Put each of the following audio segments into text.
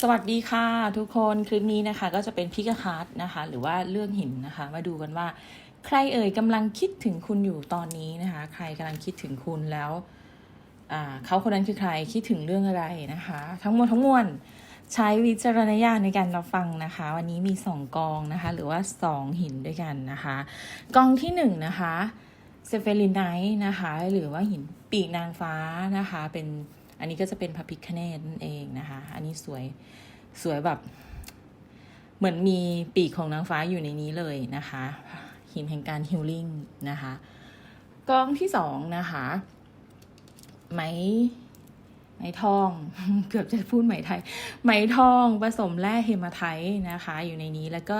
สวัสดีค่ะทุกคนคลิปนี้นะคะก็จะเป็นพิกาคาร์ดนะคะ หรือว่าเรื่องหินนะคะ มาดูกันว่า ใครเอ่ยกำลังคิดถึงคุณอยู่ตอนนี้นะคะ ใครกำลังคิดถึงคุณแล้วอ่าเขาคนนั้นคือใครคิดถึงเรื่องอะไรนะคะ ทั้งหมดทั้งมวลใช้วิจารณญาณในการรับฟังนะคะ วันนี้มีสองกองนะคะ หรือว่าสองหินด้วยกันนะคะ กองที่หนึ่งนะคะเซเฟลินไนท์นะคะ หรือว่าหินปีกนางฟ้านะคะ เป็น อันนี้ก็จะเป็นพระพิคเนตนั่นเองนะคะ อันนี้สวยสวยแบบ เหมือนมีปีกของนางฟ้าอยู่ในนี้เลยนะคะ หินแห่งการฮิลลิ่งนะคะกองที่สองนะคะไหมไหมทอง เกือบจะพูดไหมไทย ไหมทองผสมแร่เฮมาไทต์นะคะ อยู่ในนี้แล้วก็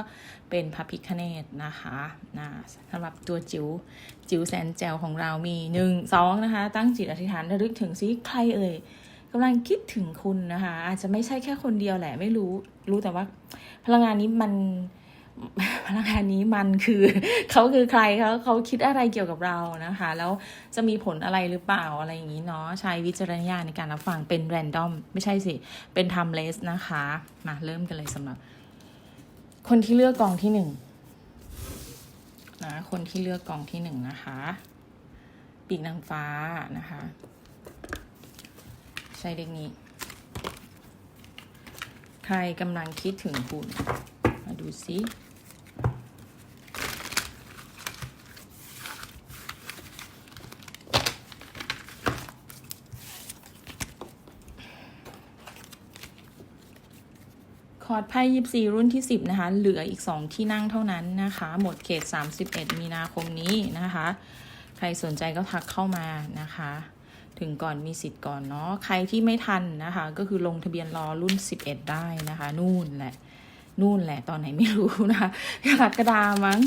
เป็นพระพิคเนตนะคะนะสำหรับตัวจิ๋วจิ๋วแสนแจวของเรามีหนึ่งสองนะคะ ตั้งจิตอธิษฐานระลึกถึงซิใครเอ่ยกำลังคิดถึงคุณนะคะ อาจจะไม่ใช่แค่คนเดียวแหละไม่รู้รู้แต่ว่า พลังงานนี้มันพลังงานนี้มันคือเขาคือใครเขาเขาคิดอะไรเกี่ยวกับเรานะคะ แล้วจะมีผลอะไรหรือเปล่าอะไรอย่างนี้เนาะใช้วิจารณญาณในการรับฟังเป็นแรนดอม ไม่ใช่สิ เป็นท m มเลสนะคะ มาเริ่มกันเลยสำหรับ คนที่เลือกกองที่หนึ่งนะคนที่เลือกกองที่หนึ่งนะคะปีกนางฟ้านะคะ ใช้เด็กนี้ ใครกำลังคิดถึงคุณ มาดูซิ คอร์ดไพ่ยิบสี่รุ่นที่สิบนะคะ เหลืออีกสองที่นั่งเท่านั้นนะคะ หมดเขตสามสิบเอ็ดมีนาคมนี้นะคะ ใครสนใจก็ทักเข้ามานะคะ ถึงก่อนมีสิทธิ์ก่อนเนาะ ใครที่ไม่ทันนะคะ ก็คือลงทะเบียนรอรุ่น 11 ได้นะคะ นู่นแหละ นู่นแหละ ตอนไหนไม่รู้นะคะกรกฎามั้ง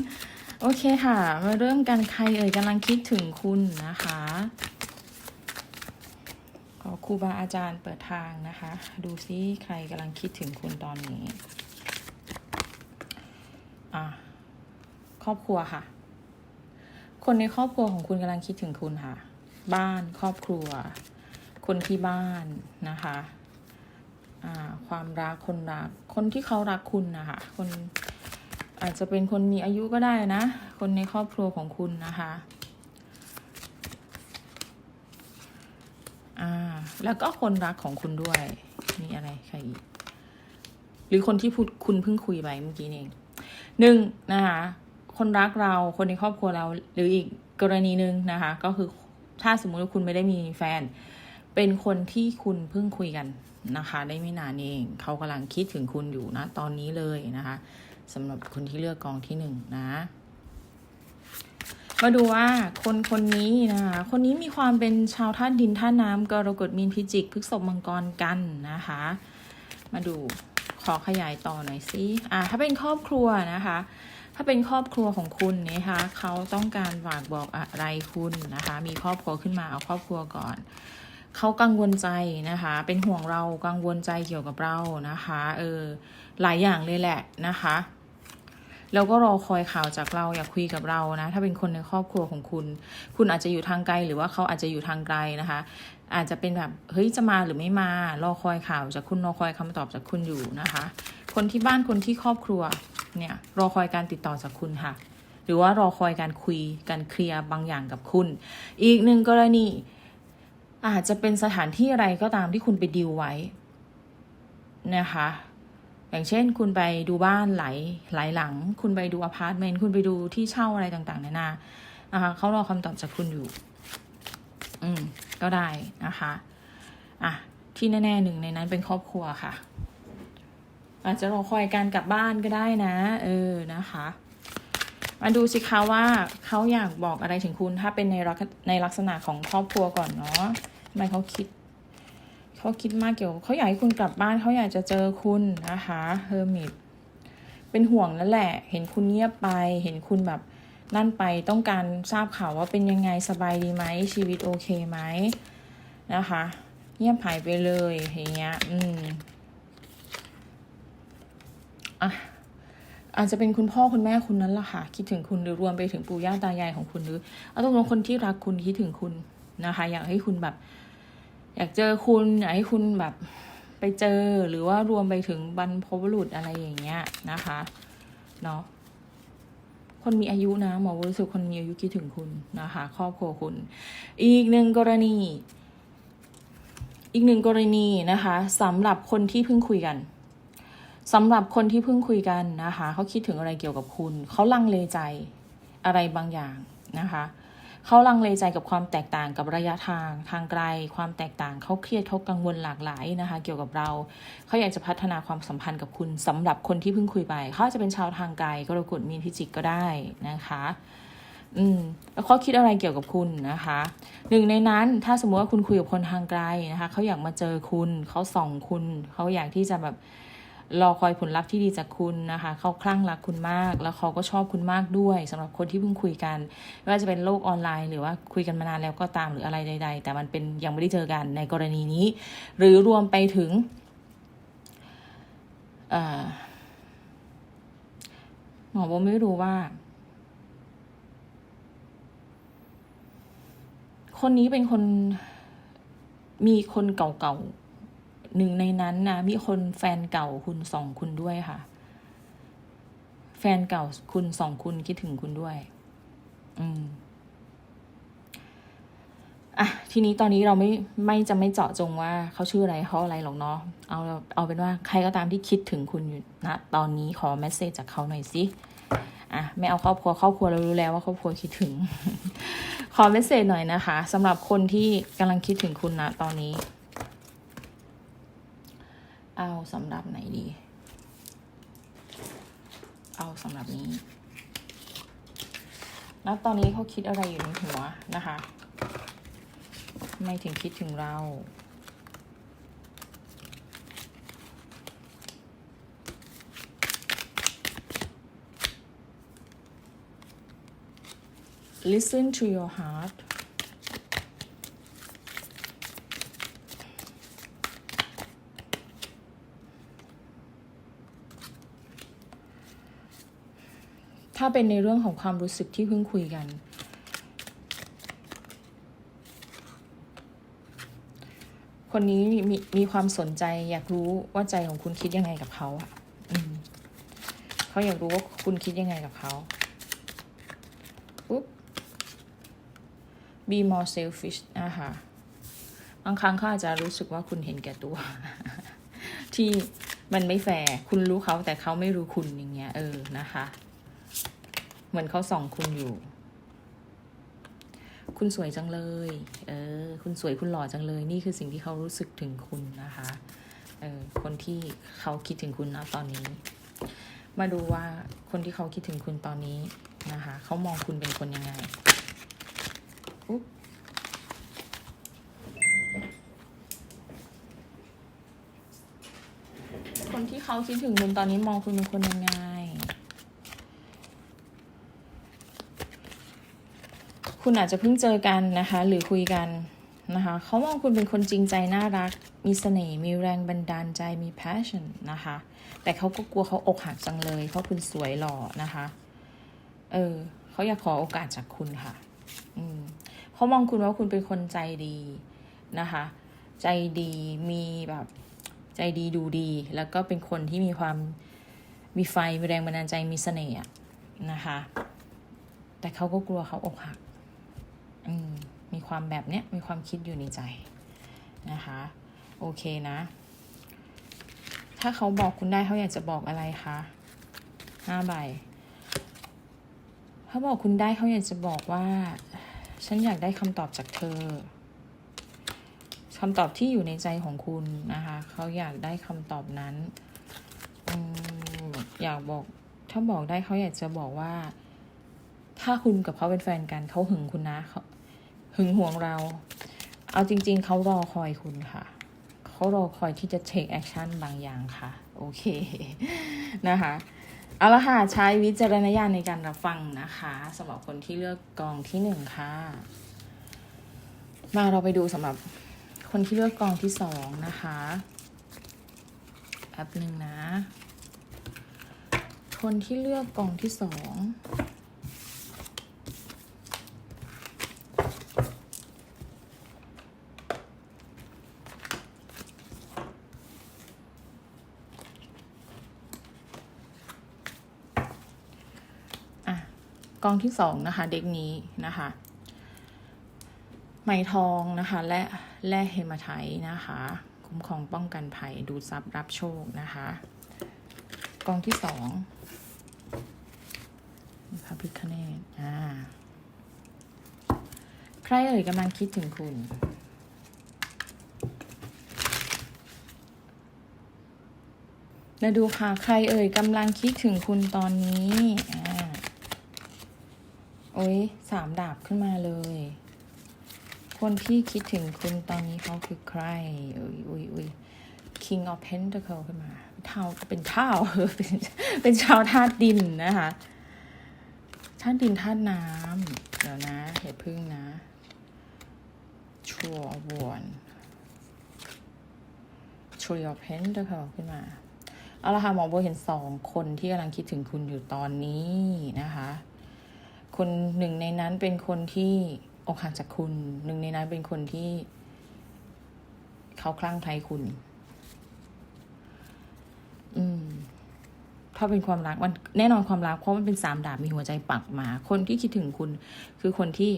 โอเคค่ะ มาเริ่มกันใครเอ่ยกำลังคิดถึงคุณนะคะ ขอครูบาอาจารย์เปิดทางนะคะ ดูซิใครกำลังคิดถึงคุณตอนนี้อะครอบครัวค่ะ คนในครอบครัวของคุณกำลังคิดถึงคุณค่ะ บ้านครอบครัว คนที่บ้านนะคะอ่าความรักคนรัก คนที่เขารักคุณนะคะ คนอาจจะเป็นคนมีอายุก็ได้นะ คนในครอบครัวของคุณนะคะ อ่า แล้วก็คนรักของคุณด้วย มีอะไรใครอีก หรือคนที่พูดคุณเพิ่งคุยไปเมื่อกี้เองหนึ่งนะคะคนรักเราคนในครอบครัวเรา หรืออีกกรณีหนึ่งนะคะ ก็คือถ้าสมมุติว่าคุณไม่ได้มีแฟน เป็นคนที่คุณเพิ่งคุยกันนะคะ ได้ไม่นานเองเขากำลังคิดถึงคุณอยู่นะตอนนี้เลยนะคะสำหรับคนที่เลือกกองที่หนึ่งนะ มาดูว่าคนคนนี้นะคะคนนี้มีความเป็นชาวธาตุดินธาตุน้ำกรกฎมีนพิจิกพฤษภมังกรกันนะคะ มาดูขอขยายต่อหน่อยสิอ่าถ้าเป็นครอบครัวนะคะ ถ้าเป็นครอบครัวของคุณนะคะเขาต้องการฝากบอกอะไรคุณนะคะ มีครอบครัวขึ้นมาเอาครอบครัวก่อนเขากังวลใจนะคะ เป็นห่วงเรากังวลใจเกี่ยวกับเรานะคะ เออ หลายอย่างเลยแหละนะคะ แล้วก็รอคอยข่าวจากเราอยากคุยกับเรานะ ถ้าเป็นคนในครอบครัวของคุณ คุณอาจจะอยู่ทางไกลหรือว่าเขาอาจจะอยู่ทางไกลนะคะ อาจจะเป็นแบบเฮ้ยจะมาหรือไม่มา รอคอยข่าวจากคุณรอคอยคำตอบจากคุณอยู่นะคะ คนที่บ้านคนที่ครอบครัวเนี่ยรอคอยการติดต่อจากคุณค่ะ หรือว่ารอคอยการคุยการเคลียร์บางอย่างกับคุณ อีกหนึ่งกรณีอาจจะเป็นสถานที่อะไรก็ตามที่คุณไปดิวไว้นะคะ อย่างเช่น คุณไปดูบ้านหลายหลายหลัง คุณไปดูอพาร์ตเมนต์คุณไปดูที่เช่าอะไรต่างๆนานานะคะเขารอคำตอบจากคุณอยู่ อืม ก็ได้นะคะ อะ ที่แน่ๆหนึ่งในนั้นเป็นครอบครัวค่ะ อาจจะรอคอยการกลับบ้านก็ได้นะ เออนะคะ มาดูสิคะว่าเขาอยากบอกอะไรถึงคุณถ้าเป็นในลักในลักษณะของครอบครัวก่อนเนาะทำไมเขาคิด เขาคิดมากเกี่ยวเขาอยากให้คุณกลับบ้านเขาอยากจะเจอคุณนะคะเฮอร์มิตเป็นห่วงนั่นแหละ เห็นคุณเงียบไป เห็นคุณแบบนั่นไปต้องการทราบข่าวว่าเป็นยังไงสบายดีไหมชีวิตโอเคไหมนะคะ เงียบหายไปเลยอย่างเงี้ยอืมอะอาจจะเป็นคุณพ่อคุณแม่คุณนั้นล่ะค่ะ คิดถึงคุณหรือรวมไปถึงปู่ย่าตายายของคุณหรือเอาตรงๆคนที่รักคุณคิดถึงคุณนะคะ อยากให้คุณแบบ อยากเจอคุณอยากให้คุณแบบไปเจอหรือว่ารวมไปถึงบรรพบุรุษอะไรอย่างเงี้ยนะคะเนาะคนมีอายุนะหมอรู้สึกคนมีอายุคิดถึงคุณนะคะ ครอบครัวคุณ อีกหนึ่งกรณี อีกหนึ่งกรณีนะคะสำหรับคนที่เพิ่งคุยกันสำหรับคนที่เพิ่งคุยกันนะคะเขาคิดถึงอะไรเกี่ยวกับคุณ เขาลังเลใจอะไรบางอย่างนะคะ เขาลังเลใจกับความแตกต่างกับระยะทางทางไกล ความแตกต่างเขาเครียดเขากังวลหลากหลายนะคะ เกี่ยวกับเราเขาอยากจะพัฒนาความสัมพันธ์กับคุณสำหรับคนที่เพิ่งคุยไปเขาจจะเป็นชาวทางไกลกรกฎมีนพิจิกก็ได้นะคะ อืมแล้วเขาคิดอะไรเกี่ยวกับคุณนะคะหนึ่งในนั้นถ้าสมมติว่าคุณคุยกับคนทางไกลนะคะเขาอยากมาเจอคุณเขาส่องคุณเขาอยากที่จะแบบ รอคอยผลลัพธ์ที่ดีจากคุณนะคะ เขาคลั่งรักคุณมาก แล้วเขาก็ชอบคุณมากด้วยสำหรับคนที่เพิ่งคุยกัน ไม่ว่าจะเป็นโลกออนไลน์ หรือว่าคุยกันมานานแล้วก็ตามหรืออะไรใด ๆ แต่มันเป็นยังไม่ได้เจอกันในกรณีนี้ หรือรวมไปถึงหมอโบไม่รู้ว่า คนนี้เป็นคนมีคนเก่าๆ หนึ่งในนั้นนะมีคนแฟนเก่าคุณสองคุณด้วยค่ะ แฟนเก่าคุณสองคุณคิดถึงคุณด้วย อืมอะทีนี้ตอนนี้เราไม่ไม่จะไม่เจาะจงว่าเขาชื่ออะไรเขาอะไรหรอกเนาะเอาเอาเป็นว่าใครก็ตามที่คิดถึงคุณอยู่นะตอนนี้ขอเมสเซจจากเขาหน่อยสิอะไม่เอาครอบครัวครอบครัวเรารู้แล้วว่าครอบครัวคิดถึง ขอเมสเซจหน่อยนะคะสำหรับคนที่กำลังคิดถึงคุณนะตอนนี้ เอาสำหรับไหนดี เอาสำหรับนี้แล้วตอนนี้เขาคิดอะไรอยู่ในหัวนะคะไม่ถึงคิดถึงเรา listen to your heart ถ้าเป็นในเรื่องของความรู้สึกที่เพิ่งคุยกัน คนนี้มีมีความสนใจอยากรู้ว่าใจของคุณคิดยังไงกับเขาอะอืมเขาอยากรู้ว่าคุณคิดยังไงกับเขาปุ๊บ be more selfish นะคะบางครั้งเขาอาจจะรู้สึกว่าคุณเห็นแก่ตัว ที่มันไม่แฟร์คุณรู้เขาแต่เขาไม่รู้คุณอย่างเงี้ยเออนะคะ เหมือนเขาส่องคุณอยู่ คุณสวยจังเลย เออ คุณสวยคุณหล่อจังเลย นี่คือสิ่งที่เขารู้สึกถึงคุณนะคะ เออ คนที่เขาคิดถึงคุณนะตอนนี้ มาดูว่าคนที่เขาคิดถึงคุณตอนนี้นะคะ เขามองคุณเป็นคนยังไงอุ๊บคนที่เขาคิดถึงคุณตอนนี้มองคุณเป็นคนยังไง คุณอาจจะเพิ่งเจอกันนะคะ หรือคุยกันนะคะเขามองคุณเป็นคนจริงใจน่ารัก มีเสน่ห์มีแรงบันดาลใจมี passion นะคะ แต่เขาก็กลัวเขาอกหักจังเลย เพราะคุณสวยหล่อนะคะ เออเขาอยากขอโอกาสจากคุณค่ะ อืมเขามองคุณว่าคุณเป็นคนใจดีนะคะ ใจดีมีแบบใจดีดูดี แล้วก็เป็นคนที่มีความมีไฟมีแรงบันดาลใจมีเสน่ห์นะคะ แต่เขาก็กลัวเขาอกหัก มีความแบบเนี้ยมีความคิดอยู่ในใจนะคะ โอเคนะ ถ้าเขาบอกคุณได้เขาอยากจะบอกอะไรคะห้าใบถ้าบอกคุณได้เขาอยากจะบอกว่า ฉันอยากได้คำตอบจากเธอคำตอบที่อยู่ในใจของคุณนะคะเขาอยากได้คำตอบนั้นอมอยากบอก ถ้าบอกได้เขาอยากจะบอกว่า ถ้าคุณกับเขาเป็นแฟนกันเขาหึงคุณนะเขา หึงห่วงเรา เอาจริง ๆ เขารอคอยคุณค่ะ เขารอคอยที่จะ take action บางอย่างค่ะ โอเค นะคะเอาละค่ะ ใช้วิจารณญาณในการรับฟังนะคะสำหรับคนที่เลือกกองที่หนึ่งค่ะ มาเราไปดูสำหรับคนที่เลือกกองที่สองนะคะแป๊บหนึ่งนะ คนที่เลือกกองที่สอง กองที่สองนะคะ เด็กนี้นะคะ ไหมทองนะคะ และแร่เฮมาไทนะคะ คุ้มครองป้องกันภัยดูดซับรับโชคนะคะ กองที่สองพระพิคเนตอ่าใครเอ่ยกำลังคิดถึงคุณมาดูค่ะ ใครเอ่ยกำลังคิดถึงคุณตอนนี้อ่า โอ้ยสามดาบขึ้นมาเลย คนที่คิดถึงคุณตอนนี้เขาคือใครเอ้ยอุ้ยอุ้ย King of Pentacle ขึ้นมาเท่าเป็นเท่าเป็นเป็นชาวธาตุดินนะคะธาตุดินธาตุน้ำเดี๋ยวนะเห็ดพึ่งนะ ชัววอน Tree of Pentacle ขึ้นมา เอาละค่ะหมอโบเห็นสองคนที่กำลังคิดถึงคุณอยู่ตอนนี้นะคะ คนหนึ่งในนั้นเป็นคนที่อกหักจากคุณ หนึ่งในนั้นเป็นคนที่ เขาคลั่งไคล้คุณ อืม ถ้าเป็นความรักมันแน่นอนความรักเพราะมันเป็นสามดาบมีหัวใจปักมา คนที่คิดถึงคุณ คือคนที่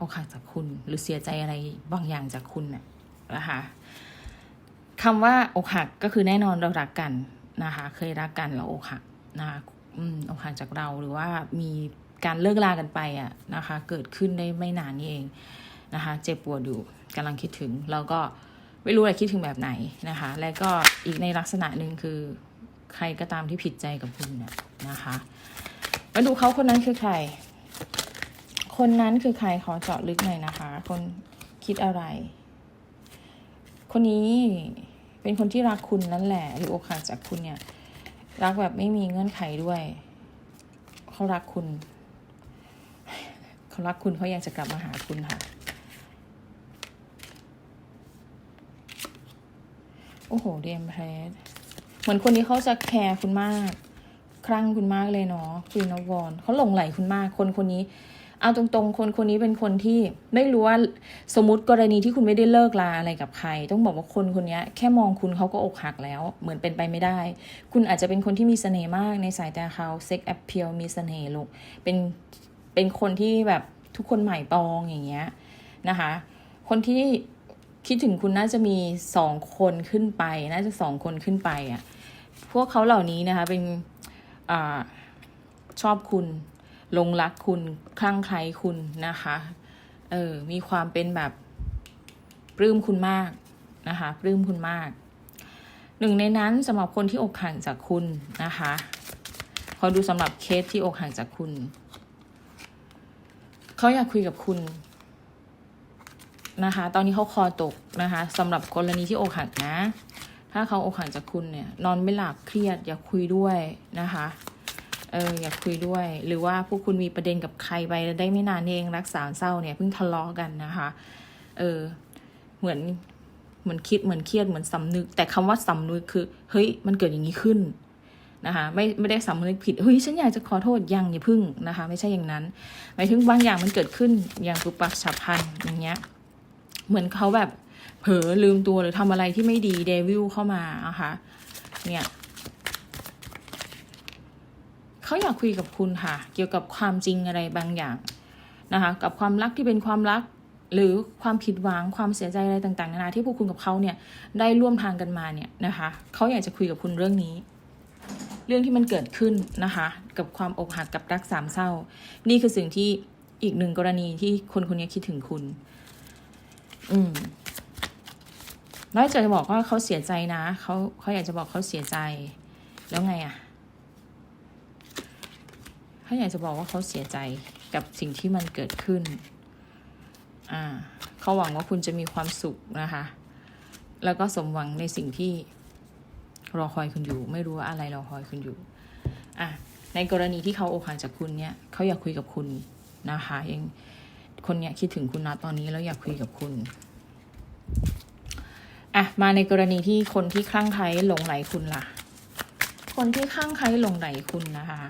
อกหักจากคุณ หรือเสียใจอะไรบางอย่างจากคุณน่ะนะคะคำว่าอกหักก็คือแน่นอนเรารักกันนะคะ เคยรักกันแล้วอกหักนะคะอืมอกหักจากเราหรือว่ามี การเลิกลากันไปอะนะคะ เกิดขึ้นได้ไม่นานนี้เองนะคะ เจ็บปวดอยู่กำลังคิดถึงแล้วก็ไม่รู้อะไรคิดถึงแบบไหนนะคะ และก็อีกในลักษณะหนึ่งคือใครก็ตามที่ผิดใจกับคุณเนี่ยนะคะมาดูเขาคนนั้นคือใคร คนนั้นคือใครขอเจาะลึกหน่อยนะคะ คนคิดอะไร คนนี้เป็นคนที่รักคุณนั่นแหละหรือโอกหักจากคุณเนี่ย รักแบบไม่มีเงื่อนไขด้วย เขารักคุณ เขารักคุณเขาอยากจะกลับมาหาคุณค่ะ โอ้โหเดมเพรสเหมือนคนนี้เขาจะแคร์คุณมาก คลั่งคุณมากเลยเนาะคุยนวอนเขาหลงไหลคุณมาก คนคนนี้เอาตรงๆ คนคนนี้เป็นคนที่ไม่รู้ว่าสมมติกรณีที่คุณไม่ได้เลิกลาอะไรกับใคร ต้องบอกว่าคนคนนี้แค่มองคุณเขาก็อกหักแล้ว เหมือนเป็นไปไม่ได้ คุณอาจจะเป็นคนที่มีเสน่ห์มากในสายตาเขาเซ็กแอปเพียลมีเสน่ห์ลูกเป็น เป็นคนที่แบบทุกคนหมายปองอย่างเงี้ยนะคะ คนที่คิดถึงคุณน่าจะมีสองคนขึ้นไป น่าจะสองคนขึ้นไปอะพวกเขาเหล่านี้นะคะเป็นอชอบคุณลงรักคุณคลั่งไคล้คุณนะคะเออมีความเป็นแบบปลื้มคุณมากนะคะปลื้มคุณมาก หนึ่งในนั้นสำหรับคนที่อกหักจากคุณนะคะขอดูสำหรับเคสที่อกหักจากคุณ เขาอยากคุยกับคุณนะคะ ตอนนี้เขาคอตกนะคะสำหรับกรณีที่อกหักนะ ถ้าเขาอกหักจากคุณเนี่ย นอนไม่หลับเครียด อยากคุยด้วยนะคะเอออยากคุยด้วย หรือว่าพวกคุณมีประเด็นกับใครไปได้ไม่นานเองรักษาเศร้าเนี่ยเพิ่งทะเลาะกันนะคะ เออ เหมือนเหมือนคิดเหมือนเครียดเหมือนสำนึก แต่คำว่าสำนึกคือ เฮ้ย มันเกิดอย่างนี้ขึ้น นะคะไม่ไม่ได้สำนึกผิดเฮ้ยฉันอยากจะขอโทษยังอย่าพึ่งนะคะ ไม่ใช่อย่างนั้นหมายถึงบางอย่างมันเกิดขึ้นอย่างปุบปักฉับพลันอย่างเงี้ยเหมือนเขาแบบเผลอลืมตัวหรือทำอะไรที่ไม่ดีเดวิลเข้ามานะคะเนี่ยเขาอยากคุยกับคุณค่ะ เกี่ยวกับความจริงอะไรบางอย่างนะคะ กับความรักที่เป็นความรัก หรือความผิดหวังความเสียใจอะไรต่างๆนานาที่พวกคุณกับเขาเนี่ยได้ร่วมทางกันมาเนี่ยนะคะเขาอยากจะคุยกับคุณเรื่องนี้ เรื่องที่มันเกิดขึ้นนะคะ กับความอกหักกับรักสามเศร้า นี่คือสิ่งที่อีกหนึ่งกรณีที่คนคนนี้คิดถึงคุณ อืมแล้วจะบอกว่าเขาเสียใจนะเขาเขาอยากจะบอกเขาเสียใจ แล้วไงอะ่ะเขาอยากจะบอกว่าเขาเสียใจกับสิ่งที่มันเกิดขึ้น อ่าเขาหวังว่าคุณจะมีความสุขนะคะ แล้วก็สมหวังในสิ่งที่ รอคอยคุณอยู่ ไม่รู้ว่าอะไรรอคอยคุณอยู่อะในกรณีที่เขาอกหักจากคุณเนี่ยเขาอยากคุยกับคุณนะคะยังคนเนี้ยคิดถึงคุณนะตอนนี้แล้วอยากคุยกับคุณอะมาในกรณีที่คนที่คลั่งไคล้หลงไหลคุณล่ะ คนที่คลั่งไคล้หลงไหลคุณนะคะ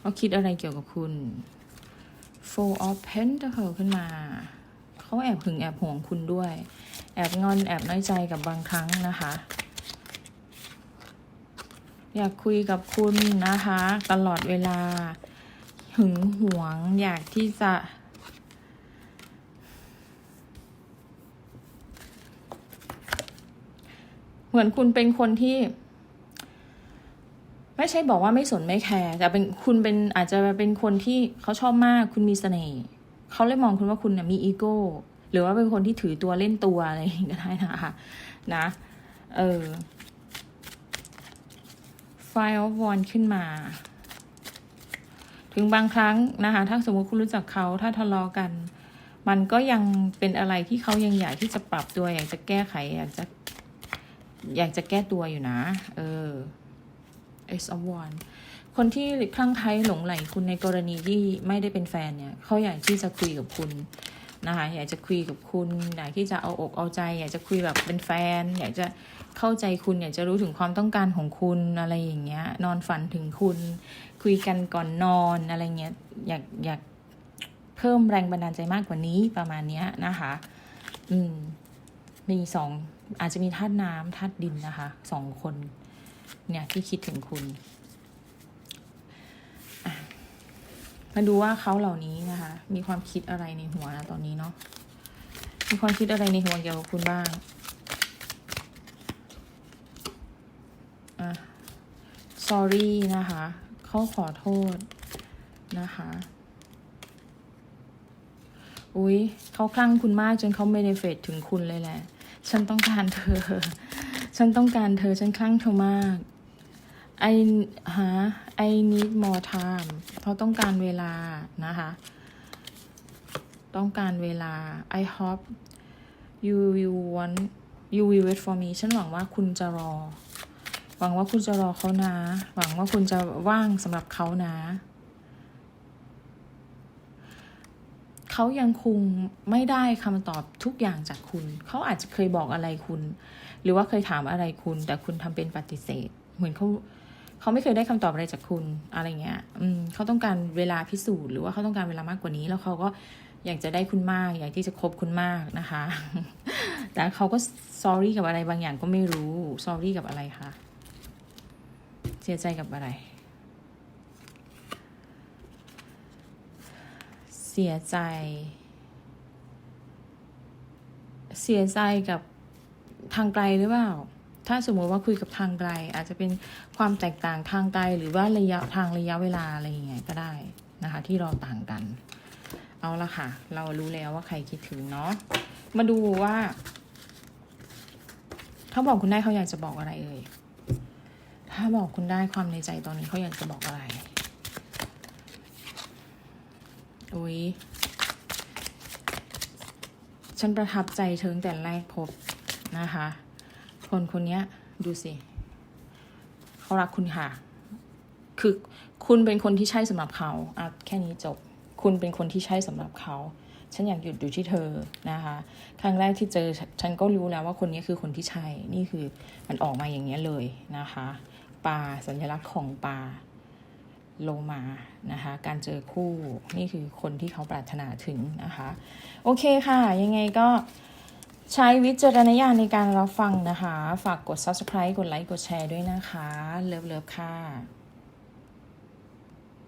เขาคิดอะไรเกี่ยวกับคุณ Four of pentacles ขึ้นมา เขาแอบหึงแอบห่วงคุณด้วย แอบงอนแอบน้อยใจกับบางครั้งนะคะ อยากคุยกับคุณนะคะ ตลอดเวลา หึงหวงอยากที่จะ เหมือนคุณเป็นคนที่ ไม่ใช่บอกว่าไม่สนไม่แคร์แต่เป็นคุณเป็นอาจจะเป็นคนที่เขาชอบมาก คุณมีเสน่ห์เขาเลยมองคุณว่าคุณเนี่ยมีอีโก้ หรือว่าเป็นคนที่ถือตัวเล่นตัวอะไรก็ได้นะคะนะ เออ File of One ขึ้นมา ถึงบางครั้งนะคะ ถ้าสมมติคุณรู้จักเขาถ้าทะเลาะกัน มันก็ยังเป็นอะไรที่เขายังอยากที่จะปรับตัวอยากจะแก้ไขอยากจะอยากจะแก้ตัวอยู่นะ เออ Ace of One คนที่คลั่งไคล้หลงไหลคุณในกรณีที่ไม่ได้เป็นแฟนเนี่ย เขาอยากที่จะคุยกับคุณ นะคะ อยากจะคุยกับคุณอยากที่จะเอาอกเอาใจ อยากจะคุยแบบเป็นแฟน อยากจะเข้าใจคุณอยากจะรู้ถึงความต้องการของคุณอะไรอย่างเงี้ย นอนฝันถึงคุณ คุยกันก่อนนอนอะไรเงี้ยอยากอยากเพิ่มแรงบันดาลใจมากกว่านี้ประมาณเนี้ยนะคะ อืมมีสองอาจจะมีธาตุน้ำธาตุดินนะคะสองคน เนี่ยที่คิดถึงคุณอะ มาดูว่าเขาเหล่านี้นะคะ มีความคิดอะไรในหัวนะตอนนี้เนาะมีความคิดอะไรในหัวเกี่ยวกับคุณบ้างอะ sorry นะคะเขาขอโทษนะคะ อุ๊ยเขาคลั่งคุณมากจนเขาไม่ได้เฟดถึงคุณเลยแหละ ฉันต้องการเธอ ฉันต้องการเธอ ฉันคลั่งเธอมาก I ฮะ I need more time เพราะต้องการเวลานะคะ ต้องการเวลา I hope you will want you will wait for me ฉันหวังว่าคุณจะรอ หวังว่าคุณจะรอเขานะ หวังว่าคุณจะว่างสำหรับเขานะ เขายังคงไม่ได้คำตอบทุกอย่างจากคุณ เขาอาจจะเคยบอกอะไรคุณ หรือว่าเคยถามอะไรคุณ แต่คุณทำเป็นปฏิเสธ เหมือนเขา เขาไม่เคยได้คำตอบอะไรจากคุณอะไรเงี้ย อืมเขาต้องการเวลาพิสูจน์หรือว่าเขาต้องการเวลามากกว่านี้ แล้วเขาก็อยากจะได้คุณมาก อยากที่จะคบคุณมากนะคะ แต่เขาก็ sorry กับอะไรบางอย่างก็ไม่รู้ sorry กับอะไรคะเสียใจกับอะไร เสียใจ เสียใจกับทางไกลหรือเปล่า ถ้าสมมติว่าคุยกับทางไกล อาจจะเป็นความแตกต่างทางไกลหรือว่าระยะทางระยะเวลาอะไรอย่างเงี้ยก็ได้นะคะ ที่เราต่างกัน เอาละค่ะ เรารู้แล้วว่าใครคิดถึงเนาะมาดูว่าเขาบอกคุณได้เขาอยากจะบอกอะไรเอ่ยถ้าบอกคุณได้ความในใจตอนนี้เขาอยากจะบอกอะไรอุ๊ยฉันประทับใจเธอตั้งแต่แรกพบนะคะ คนคนนี้ดูสิเขารักคุณค่ะ คือคุณเป็นคนที่ใช่สำหรับเขาอะแค่นี้จบ คุณเป็นคนที่ใช่สำหรับเขาฉันอยากหยุดอยู่ที่เธอนะคะ ครั้งแรกที่เจอฉันก็รู้แล้วว่าคนนี้คือคนที่ใช่ นี่คือมันออกมาอย่างเงี้เลยนะคะ ปลาสัญลักษณ์ของปลาโลมานะคะ การเจอคู่นี่คือคนที่เขาปรารถนาถึงนะคะ โอเคค่ะ ยังไงก็ ใช้วิจารณญาณในการรับฟังนะคะ ฝากกด subscribe กดไลค์ กดแชร์ด้วยนะคะ เลิฟเลิฟค่ะ